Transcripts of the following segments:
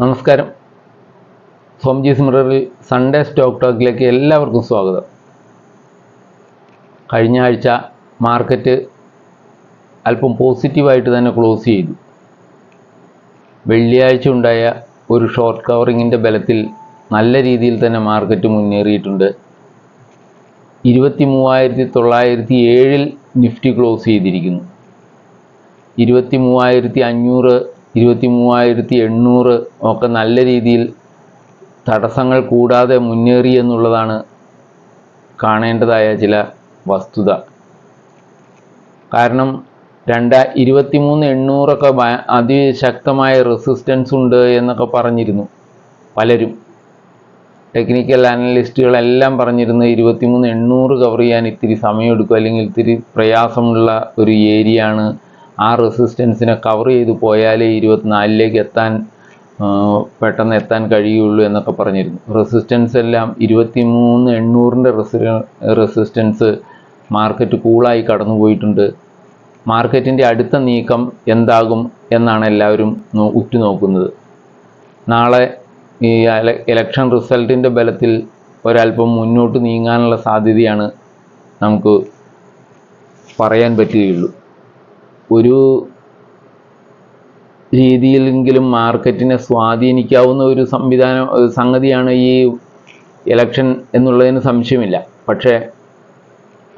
നമസ്കാരം. സ്വാമിജി മിററിൽ Sunday stock ടോക്കിലേക്ക് എല്ലാവർക്കും സ്വാഗതം. കഴിഞ്ഞ ആഴ്ച മാർക്കറ്റ് അല്പം പോസിറ്റീവായിട്ട് തന്നെ ക്ലോസ് ചെയ്തു. വെള്ളിയാഴ്ച ഉണ്ടായ ഒരു ഷോർട്ട് കവറിങ്ങിന്റെ ബലത്തിൽ നല്ല രീതിയിൽ തന്നെ മാർക്കറ്റ് മുന്നേറിയിട്ടുണ്ട്. ഇരുപത്തി മൂവായിരത്തി തൊള്ളായിരത്തി ഏഴിൽ നിഫ്റ്റി ക്ലോസ് ചെയ്തിരിക്കുന്നു. ഇരുപത്തി മൂവായിരത്തി അഞ്ഞൂറ് ഇരുപത്തി മൂവായിരത്തി എണ്ണൂറ് ഒക്കെ നല്ല രീതിയിൽ തടസ്സങ്ങൾ കൂടാതെ മുന്നേറി എന്നുള്ളതാണ് കാണേണ്ടതായ ചില വസ്തുത. കാരണം രണ്ട ഇരുപത്തി മൂന്ന് എണ്ണൂറൊക്കെ അതിശക്തമായ റെസിസ്റ്റൻസ് ഉണ്ട് എന്നൊക്കെ പറഞ്ഞിരുന്നു പലരും. ടെക്നിക്കൽ അനലിസ്റ്റുകളെല്ലാം പറഞ്ഞിരുന്നു ഇരുപത്തിമൂന്ന് എണ്ണൂറ് കവർ ചെയ്യാൻ ഇത്തിരി സമയമെടുക്കും അല്ലെങ്കിൽ ഇത്തിരി പ്രയാസമുള്ള ഒരു ഏരിയ ആണ് ആ റെസിസ്റ്റൻസിനെ കവർ ചെയ്തു പോയാലേ ഇരുപത്തിനാലിലേക്ക് എത്താൻ പെട്ടെന്ന് എത്താൻ കഴിയുള്ളൂ എന്നൊക്കെ പറഞ്ഞിരുന്നു. റെസിസ്റ്റൻസ് എല്ലാം ഇരുപത്തിമൂന്ന് എണ്ണൂറിന്റെ റെസിസ്റ്റൻസ് മാർക്കറ്റ് കൂളായി കടന്നു പോയിട്ടുണ്ട്. മാർക്കറ്റിന്റെ അടുത്ത നീക്കം എന്താകും എന്നാണ് എല്ലാവരും ഉറ്റുനോക്കുന്നത്. നാളെ ഈ ഇലക്ഷൻ റിസൾട്ടിന്റെ ബലത്തിൽ ഒരല്പം മുന്നോട്ട് നീങ്ങാനുള്ള സാധ്യതയാണ് നമുക്ക് പറയാൻ പറ്റുകയുള്ളൂ. ഒരു രീതിയിലെങ്കിലും മാർക്കറ്റിനെ സ്വാധീനിക്കാവുന്ന ഒരു സംവിധാനം സംഗതിയാണ് ഈ ഇലക്ഷൻ എന്നുള്ളതിന് സംശയമില്ല. പക്ഷേ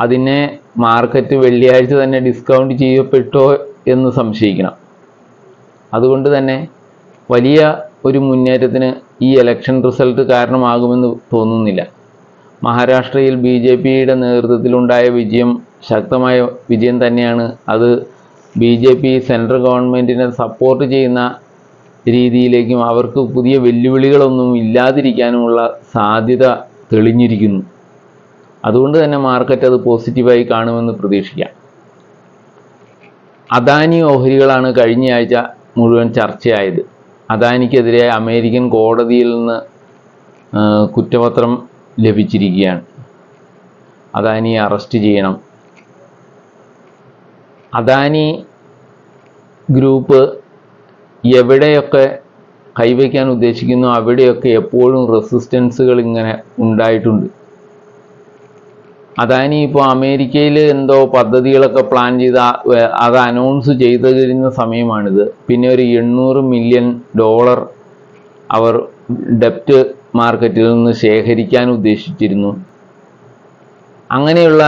അതിനെ മാർക്കറ്റ് വെള്ളിയാഴ്ച തന്നെ ഡിസ്കൗണ്ട് ചെയ്യപ്പെട്ടോ എന്ന് സംശയിക്കണം. അതുകൊണ്ട് തന്നെ വലിയ ഒരു മുന്നേറ്റത്തിന് ഈ ഇലക്ഷൻ റിസൾട്ട് കാരണമാകുമെന്ന് തോന്നുന്നില്ല. മഹാരാഷ്ട്രയിൽ ബി ജെ പിയുടെ നേതൃത്വത്തിലുണ്ടായ വിജയം ശക്തമായ വിജയം തന്നെയാണ്. അത് ബി ജെ പി സെൻട്രൽ ഗവൺമെന്റിനെ സപ്പോർട്ട് ചെയ്യുന്ന രീതിയിലേക്കും അവർക്ക് പുതിയ വെല്ലുവിളികളൊന്നും ഇല്ലാതിരിക്കാനുമുള്ള സാധ്യത തെളിഞ്ഞിരിക്കുന്നു. അതുകൊണ്ട് തന്നെ മാർക്കറ്റ് അത് പോസിറ്റീവായി കാണുമെന്ന് പ്രതീക്ഷിക്കാം. അദാനി ഓഹരികളാണ് കഴിഞ്ഞയാഴ്ച മുഴുവൻ ചർച്ചയായത്. അദാനിക്കെതിരെ അമേരിക്കൻ കോടതിയിൽ നിന്ന് കുറ്റപത്രം ലഭിച്ചിരിക്കുകയാണ്. അദാനിയെ അറസ്റ്റ് ചെയ്യണം. അദാനി ഗ്രൂപ്പ് എവിടെയൊക്കെ കൈവയ്ക്കാൻ ഉദ്ദേശിക്കുന്നു അവിടെയൊക്കെ എപ്പോഴും റെസിസ്റ്റൻസുകൾ ഇങ്ങനെ ഉണ്ടായിട്ടുണ്ട്. അദാനി ഇപ്പോൾ അമേരിക്കയിൽ എന്തോ പദ്ധതികളൊക്കെ പ്ലാൻ ചെയ്ത് അത് അനൗൺസ് ചെയ്ത് കഴിഞ്ഞ സമയമാണിത്. പിന്നെ ഒരു എണ്ണൂറ് മില്യൺ ഡോളർ അവർ ഡെപ്റ്റ് മാർക്കറ്റിൽ നിന്ന് ശേഖരിക്കാൻ ഉദ്ദേശിച്ചിരുന്നു. അങ്ങനെയുള്ള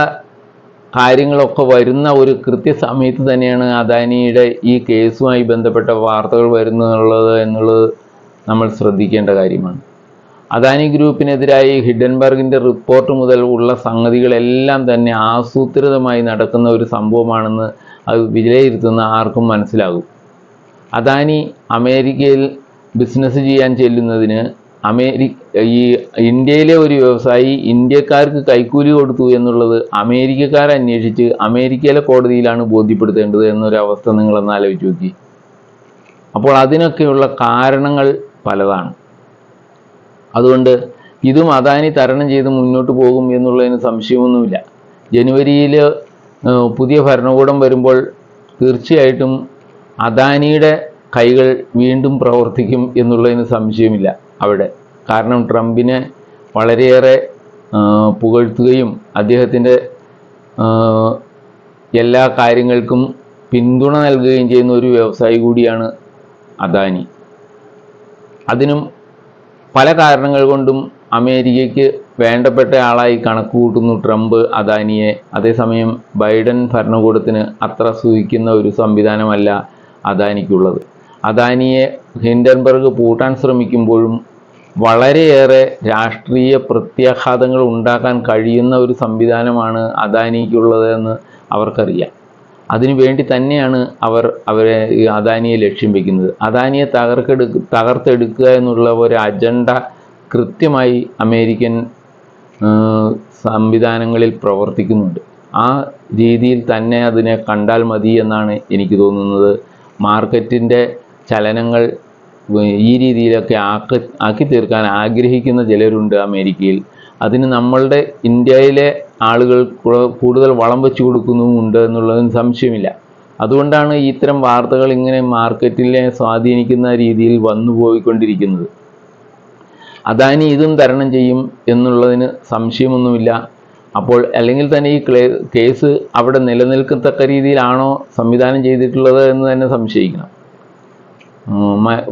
കാര്യങ്ങളൊക്കെ വരുന്ന ഒരു കൃത്യസമയത്ത് തന്നെയാണ് അദാനിയുടെ ഈ കേസുമായി ബന്ധപ്പെട്ട വാർത്തകൾ വരുന്നുള്ളത് എന്നുള്ളത് നമ്മൾ ശ്രദ്ധിക്കേണ്ട കാര്യമാണ്. അദാനി ഗ്രൂപ്പിനെതിരായി ഹിഡൻബർഗിന്റെ റിപ്പോർട്ട് മുതൽ ഉള്ള സംഗതികളെല്ലാം തന്നെ ആസൂത്രിതമായി നടക്കുന്ന ഒരു സംഭവമാണെന്ന് അത് വിലയിരുത്തുന്ന ആർക്കും മനസ്സിലാകും. അദാനി അമേരിക്കയിൽ ബിസിനസ് ചെയ്യാൻ ചെല്ലുന്നതിന് അമേരി ഈ ഇന്ത്യയിലെ ഒരു വ്യവസായി ഇന്ത്യക്കാർക്ക് കൈക്കൂലി കൊടുത്തു എന്നുള്ളത് അമേരിക്കക്കാർ അന്വേഷിച്ച് അമേരിക്കയിലെ കോടതിയിലാണ് ബോധ്യപ്പെടുത്തേണ്ടത് എന്നൊരു അവസ്ഥ നിങ്ങളൊന്ന് ആലോചിച്ച് നോക്കി. അപ്പോൾ അതിനൊക്കെയുള്ള കാരണങ്ങൾ പലതാണ്. അതുകൊണ്ട് ഇതും അദാനി തരണം ചെയ്ത് മുന്നോട്ട് പോകും എന്നുള്ളതിന് സംശയമൊന്നുമില്ല. ജനുവരിയിൽ പുതിയ ഭരണകൂടം വരുമ്പോൾ തീർച്ചയായിട്ടും അദാനിയുടെ കൈകൾ വീണ്ടും പ്രവർത്തിക്കും എന്നുള്ളതിന് സംശയമില്ല. അവിടെ. കാരണം ട്രംപിനെ വളരെയേറെ പുകഴ്ത്തുകയും അദ്ദേഹത്തിന്റെ എല്ലാ കാര്യങ്ങൾക്കും പിന്തുണ നൽകുകയും ചെയ്യുന്ന ഒരു വ്യവസായി കൂടിയാണ് അദാനി. അതിനും പല കാരണങ്ങൾ കൊണ്ടും അമേരിക്കയ്ക്ക് വേണ്ടപ്പെട്ട ആളായി കണക്ക് കൂട്ടുന്നു ട്രംപ് അദാനിയെ. അതേസമയം ബൈഡൻ ഭരണകൂടത്തിന് അത്ര സൂഹിക്കുന്ന ഒരു സംവിധാനമല്ല അദാനിക്കുള്ളത്. അദാനിയെ ഹിൻഡൻബർഗ് പൂട്ടാൻ ശ്രമിക്കുമ്പോഴും വളരെയേറെ രാഷ്ട്രീയ പ്രത്യാഘാതങ്ങൾ ഉണ്ടാക്കാൻ കഴിയുന്ന ഒരു സംവിധാനമാണ് അദാനിക്കുള്ളത് എന്ന് അവർക്കറിയാം. അതിനു വേണ്ടി തന്നെയാണ് അവർ അവരെ അദാനിയെ ലക്ഷ്യം വെക്കുന്നത്. അദാനിയെ തകർക്കെടുക്ക തകർത്തെടുക്കുക എന്നുള്ള ഒരു അജണ്ട കൃത്യമായി അമേരിക്കൻ സംവിധാനങ്ങളിൽ പ്രവർത്തിക്കുന്നുണ്ട്. ആ രീതിയിൽ തന്നെ അതിനെ കണ്ടാൽ മതി എന്നാണ് എനിക്ക് തോന്നുന്നത്. മാർക്കറ്റിന്റെ ചലനങ്ങൾ ഈ രീതിയിലൊക്കെ ആക്കി ആക്കി തീർക്കാൻ ആഗ്രഹിക്കുന്ന ചിലരുണ്ട് അമേരിക്കയിൽ. അതിന് നമ്മളുടെ ഇന്ത്യയിലെ ആളുകൾ കൂടുതൽ വളം വെച്ച് കൊടുക്കുന്നുമുണ്ട് എന്നുള്ളതിന് സംശയമില്ല. അതുകൊണ്ടാണ് ഇത്തരം വാർത്തകൾ ഇങ്ങനെ മാർക്കറ്റിനെ സ്വാധീനിക്കുന്ന രീതിയിൽ വന്നു പോയിക്കൊണ്ടിരിക്കുന്നത്. അദാനി ഇതും തരണം ചെയ്യും എന്നുള്ളതിന് സംശയമൊന്നുമില്ല. അപ്പോൾ അല്ലെങ്കിൽ തന്നെ ഈ കേസ് അവിടെ നിലനിൽക്കത്തക്ക രീതിയിലാണോ സംവിധാനം ചെയ്തിട്ടുള്ളത് എന്ന് തന്നെ സംശയിക്കണം.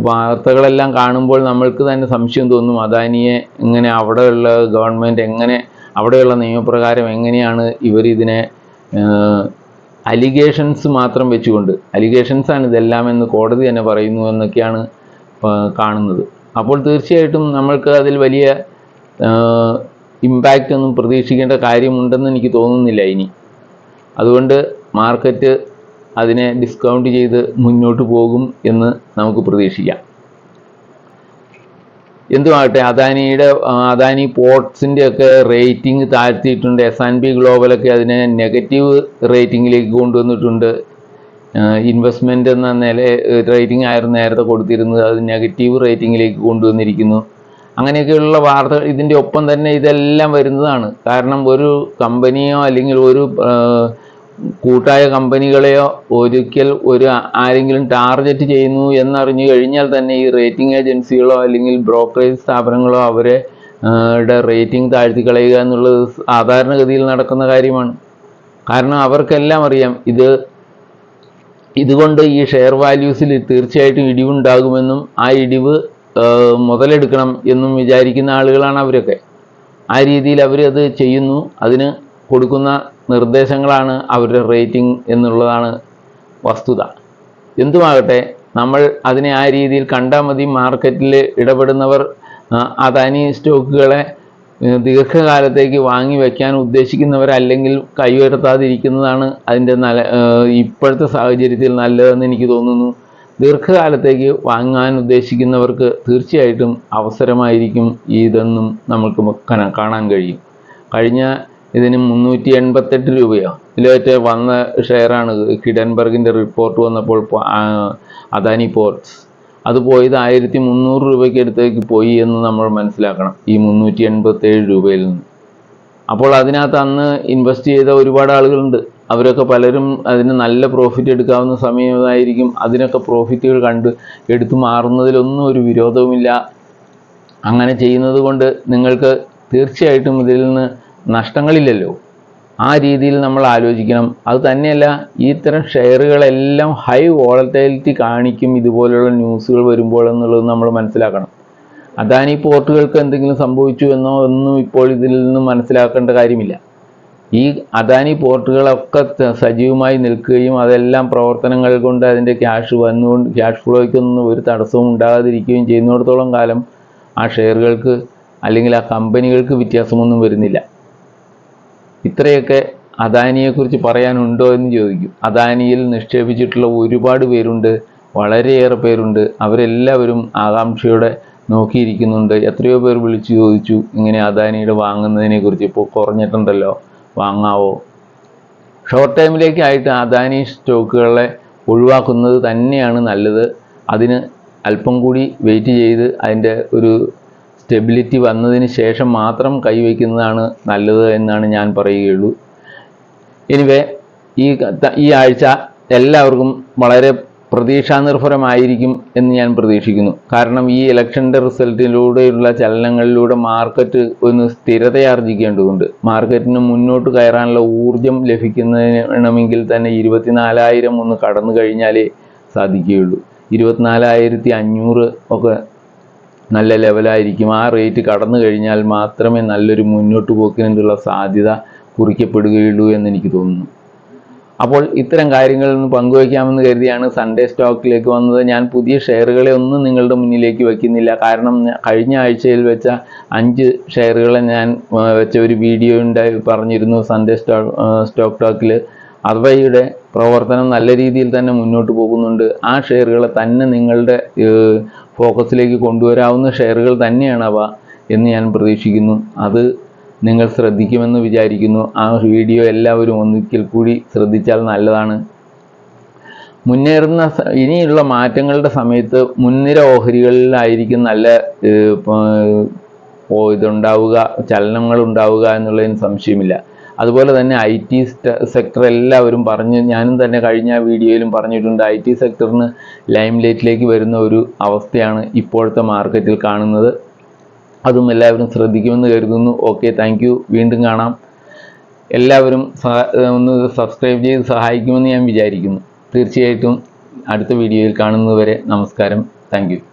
വാർത്തകളെല്ലാം കാണുമ്പോൾ നമ്മൾക്ക് തന്നെ സംശയം തോന്നും അദാനിയെ എങ്ങനെ അവിടെയുള്ള ഗവൺമെന്റ് എങ്ങനെ അവിടെയുള്ള നിയമപ്രകാരം എങ്ങനെയാണ് ഇവർ ഇതിനെ അലിഗേഷൻസ് മാത്രം വെച്ചുകൊണ്ട് അലിഗേഷൻസാണ് ഇതെല്ലാം എന്ന് കോടതി തന്നെ പറയുന്നു എന്നൊക്കെയാണ് കാണുന്നത്. അപ്പോൾ തീർച്ചയായിട്ടും നമ്മൾക്ക് അതിൽ വലിയ ഇമ്പാക്റ്റ് ഒന്നും പ്രതീക്ഷിക്കേണ്ട കാര്യമുണ്ടെന്ന് എനിക്ക് തോന്നുന്നില്ല ഇനി. അതുകൊണ്ട് മാർക്കറ്റ് അതിനെ ഡിസ്കൗണ്ട് ചെയ്ത് മുന്നോട്ട് പോകും എന്ന് നമുക്ക് പ്രതീക്ഷിക്കാം. എന്തുമാകട്ടെ അദാനിയുടെ അദാനി പോർട്സിന്റെ ഒക്കെ റേറ്റിംഗ് താഴ്ത്തിയിട്ടുണ്ട്. എസ് ആൻഡ് പി ഗ്ലോബലൊക്കെ അതിനെ നെഗറ്റീവ് റേറ്റിംഗിലേക്ക് കൊണ്ടുവന്നിട്ടുണ്ട്. ഇൻവെസ്റ്റ്മെന്റ് എന്ന നില റേറ്റിംഗ് ആയിരുന്നു നേരത്തെ കൊടുത്തിരുന്നത്. അത് നെഗറ്റീവ് റേറ്റിംഗിലേക്ക് കൊണ്ടുവന്നിരിക്കുന്നു. അങ്ങനെയൊക്കെയുള്ള വാർത്തകൾ ഇതിന്റെ ഒപ്പം തന്നെ ഇതെല്ലാം വരുന്നതാണ്. കാരണം ഒരു കമ്പനിയോ അല്ലെങ്കിൽ ഒരു കൂട്ടായ കമ്പനികളെയോ ഒരിക്കൽ ഒരു ആരെങ്കിലും ടാർഗറ്റ് ചെയ്യുന്നു എന്നറിഞ്ഞു കഴിഞ്ഞാൽ തന്നെ ഈ റേറ്റിംഗ് ഏജൻസികളോ അല്ലെങ്കിൽ ബ്രോക്കറേജ് സ്ഥാപനങ്ങളോ അവരെ റേറ്റിംഗ് താഴ്ത്തി കളയുക എന്നുള്ളത് സാധാരണഗതിയിൽ നടക്കുന്ന കാര്യമാണ്. കാരണം അവർക്കെല്ലാം അറിയാം ഇത് ഇതുകൊണ്ട് ഈ ഷെയർ വാല്യൂസിൽ തീർച്ചയായിട്ടും ഇടിവുണ്ടാകുമെന്നും ആ ഇടിവ് മുതലെടുക്കണം എന്നും വിചാരിക്കുന്ന ആളുകളാണ് അവരൊക്കെ. ആ രീതിയിൽ അവരത് ചെയ്യുന്നു. അതിന് കൊടുക്കുന്ന നിർദ്ദേശങ്ങളാണ് അവരുടെ റേറ്റിംഗ് എന്നുള്ളതാണ് വസ്തുത. എന്തുമാകട്ടെ നമ്മൾ അതിനെ ആ രീതിയിൽ കണ്ടാൽ മതി. മാർക്കറ്റിൽ ഇടപെടുന്നവർ ആ, സ്റ്റോക്കുകളെ ദീർഘകാലത്തേക്ക് വാങ്ങി വയ്ക്കാൻ ഉദ്ദേശിക്കുന്നവരല്ലെങ്കിൽ കൈയുയർത്താതിരിക്കുന്നതാണ് അതിന്റെ നല്ല ഇപ്പോഴത്തെ സാഹചര്യത്തിൽ നല്ലതെന്ന് എനിക്ക് തോന്നുന്നു. ദീർഘകാലത്തേക്ക് വാങ്ങാൻ ഉദ്ദേശിക്കുന്നവർക്ക് തീർച്ചയായിട്ടും അവസരമായിരിക്കും ഇതെന്നും നമുക്ക് കാണാൻ കഴിയും. കഴിഞ്ഞ ഇതിന് മുന്നൂറ്റി എൺപത്തെട്ട് രൂപയോ? ഇതിലേറ്റ വന്ന ഷെയറാണ് കിഡൻബർഗിന്റെ റിപ്പോർട്ട് വന്നപ്പോൾ അദാനി പോർട്സ്. അത് പോയത് ആയിരത്തി മുന്നൂറ് രൂപയ്ക്ക് അടുത്തേക്ക് പോയി എന്ന് നമ്മൾ മനസ്സിലാക്കണം ഈ മുന്നൂറ്റി എൺപത്തേഴ് രൂപയിൽ നിന്ന്. അപ്പോൾ അതിനകത്ത് അന്ന് ഇൻവെസ്റ്റ് ചെയ്ത ഒരുപാട് ആളുകളുണ്ട്. അവരൊക്കെ പലരും അതിന് നല്ല പ്രോഫിറ്റ് എടുക്കാവുന്ന സമയമായിരിക്കും അതിനൊക്കെ പ്രോഫിറ്റുകൾ കണ്ട് എടുത്തു മാറുന്നതിലൊന്നും ഒരു വിരോധവുമില്ല. അങ്ങനെ ചെയ്യുന്നത് കൊണ്ട് നിങ്ങൾക്ക് തീർച്ചയായിട്ടും ഇതിൽ നിന്ന് നഷ്ടങ്ങളില്ലല്ലോ. ആ രീതിയിൽ നമ്മൾ ആലോചിക്കണം. അത് തന്നെയല്ല ഇത്തരം ഷെയറുകളെല്ലാം ഹൈ വോളറ്റൈലിറ്റി കാണിക്കും ഇതുപോലെയുള്ള ന്യൂസുകൾ വരുമ്പോൾ എന്നുള്ളത് നമ്മൾ മനസ്സിലാക്കണം. അദാനി പോർട്ടുകൾക്ക് എന്തെങ്കിലും സംഭവിച്ചു എന്നോ ഒന്നും ഇപ്പോൾ ഇതിൽ നിന്നും മനസ്സിലാക്കേണ്ട കാര്യമില്ല. ഈ അദാനി പോർട്ടുകളൊക്കെ സജീവമായി നിൽക്കുകയും അതെല്ലാം പ്രവർത്തനങ്ങൾ കൊണ്ട് അതിന്റെ ക്യാഷ് വന്നുകൊണ്ട് ക്യാഷ് ഫ്ലോയ്ക്കൊന്നും ഒരു തടസ്സവും ഉണ്ടാകാതിരിക്കുകയും ചെയ്യുന്നിടത്തോളം കാലം ആ ഷെയറുകൾക്ക് അല്ലെങ്കിൽ ആ കമ്പനികൾക്ക് വ്യത്യാസമൊന്നും വരുന്നില്ല. ഇത്രയൊക്കെ അദാനിയെക്കുറിച്ച് പറയാനുണ്ടോ എന്ന് ചോദിക്കും. അദാനിയിൽ നിക്ഷേപിച്ചിട്ടുള്ള ഒരുപാട് പേരുണ്ട് വളരെയേറെ പേരുണ്ട്. അവരെല്ലാവരും ആകാംക്ഷയോടെ നോക്കിയിരിക്കുന്നുണ്ട്. എത്രയോ പേർ വിളിച്ചു ചോദിച്ചു ഇങ്ങനെ അദാനിയുടെ വാങ്ങുന്നതിനെ കുറിച്ച് ഇപ്പോൾ കുറഞ്ഞിട്ടുണ്ടല്ലോ വാങ്ങാവോ? ഷോർട്ട് ടൈമിലേക്കായിട്ട് അദാനി സ്റ്റോക്കുകളെ ഒഴിവാക്കുന്നത് തന്നെയാണ് നല്ലത്. അതിന് അല്പം കൂടി വെയിറ്റ് ചെയ്ത് അതിന്റെ ഒരു സ്റ്റെബിലിറ്റി വന്നതിന് ശേഷം മാത്രം കൈവയ്ക്കുന്നതാണ് നല്ലത് എന്നാണ് ഞാൻ പറയുകയുള്ളൂ. എനിവേ ഈ ഈ ആഴ്ച എല്ലാവർക്കും വളരെ പ്രതീക്ഷാനിർഭരമായിരിക്കും എന്ന് ഞാൻ പ്രതീക്ഷിക്കുന്നു. കാരണം ഈ ഇലക്ഷന്റെ റിസൾട്ടിലൂടെയുള്ള ചലനങ്ങളിലൂടെ മാർക്കറ്റ് ഒന്ന് സ്ഥിരതയാർജിക്കേണ്ടതുണ്ട് മാർക്കറ്റിന് മുന്നോട്ട് കയറാനുള്ള ഊർജം ലഭിക്കുന്നതിന് വേണമെങ്കിൽ തന്നെ ഇരുപത്തിനാലായിരം ഒന്ന് കടന്നു കഴിഞ്ഞാലേ സാധിക്കുകയുള്ളൂ. ഇരുപത്തിനാലായിരത്തി അഞ്ഞൂറ് ഒക്കെ നല്ല ലെവലായിരിക്കും. ആ റേറ്റ് കടന്നു കഴിഞ്ഞാൽ മാത്രമേ നല്ലൊരു മുന്നോട്ട് പോക്കിനുള്ള സാധ്യത കുറിക്കപ്പെടുകയുള്ളൂ എന്ന് എനിക്ക് തോന്നുന്നു. അപ്പോൾ ഇത്തരം കാര്യങ്ങളിൽ നിന്ന് പങ്കുവയ്ക്കാമെന്ന് കരുതിയാണ് സൺഡേ സ്റ്റോക്കിലേക്ക് വന്നത്. ഞാൻ പുതിയ ഷെയറുകളെ ഒന്നും നിങ്ങളുടെ മുന്നിലേക്ക് വയ്ക്കുന്നില്ല. കാരണം കഴിഞ്ഞ ആഴ്ചയിൽ വെച്ച അഞ്ച് ഷെയറുകളെ ഞാൻ വെച്ച ഒരു വീഡിയോ ഉണ്ടായി പറഞ്ഞിരുന്നു സൺഡേ സ്റ്റോക്ക് സ്റ്റോക്ക് ടോക്കിൽ അവയുടെ പ്രവർത്തനം നല്ല രീതിയിൽ തന്നെ മുന്നോട്ട് പോകുന്നുണ്ട്. ആ ഷെയറുകളെ തന്നെ നിങ്ങളുടെ ഫോക്കസിലേക്ക് കൊണ്ടുവരാവുന്ന ഷെയറുകൾ തന്നെയാണ് അവ എന്ന് ഞാൻ പ്രതീക്ഷിക്കുന്നു. അത് നിങ്ങൾ ശ്രദ്ധിക്കുമെന്ന് വിചാരിക്കുന്നു. ആ വീഡിയോ എല്ലാവരും ഒന്നിക്കൽ കൂടി ശ്രദ്ധിച്ചാൽ നല്ലതാണ്. മുന്നേറുന്ന ഇനിയുള്ള മാറ്റങ്ങളുടെ സമയത്ത് മുൻനിര ഓഹരികളിലായിരിക്കും നല്ല ഇതുണ്ടാവുക ചലനങ്ങൾ ഉണ്ടാവുക എന്നുള്ളതിന് സംശയമില്ല. അതുപോലെ തന്നെ ഐ ടി സെക്ടർ എല്ലാവരും പറഞ്ഞ് ഞാനും തന്നെ കഴിഞ്ഞ വീഡിയോയിലും പറഞ്ഞിട്ടുണ്ട് ഐ ടി സെക്ടറിന് ലൈം ലൈറ്റിലേക്ക് വരുന്ന ഒരു അവസ്ഥയാണ് ഇപ്പോഴത്തെ മാർക്കറ്റിൽ കാണുന്നത്. അതും എല്ലാവരും ശ്രദ്ധിക്കുമെന്ന് കരുതുന്നു. ഓക്കെ താങ്ക് വീണ്ടും കാണാം. എല്ലാവരും ഒന്ന് സബ്സ്ക്രൈബ് ചെയ്ത് സഹായിക്കുമെന്ന് ഞാൻ വിചാരിക്കുന്നു. തീർച്ചയായിട്ടും അടുത്ത വീഡിയോയിൽ കാണുന്നതുവരെ നമസ്കാരം. താങ്ക്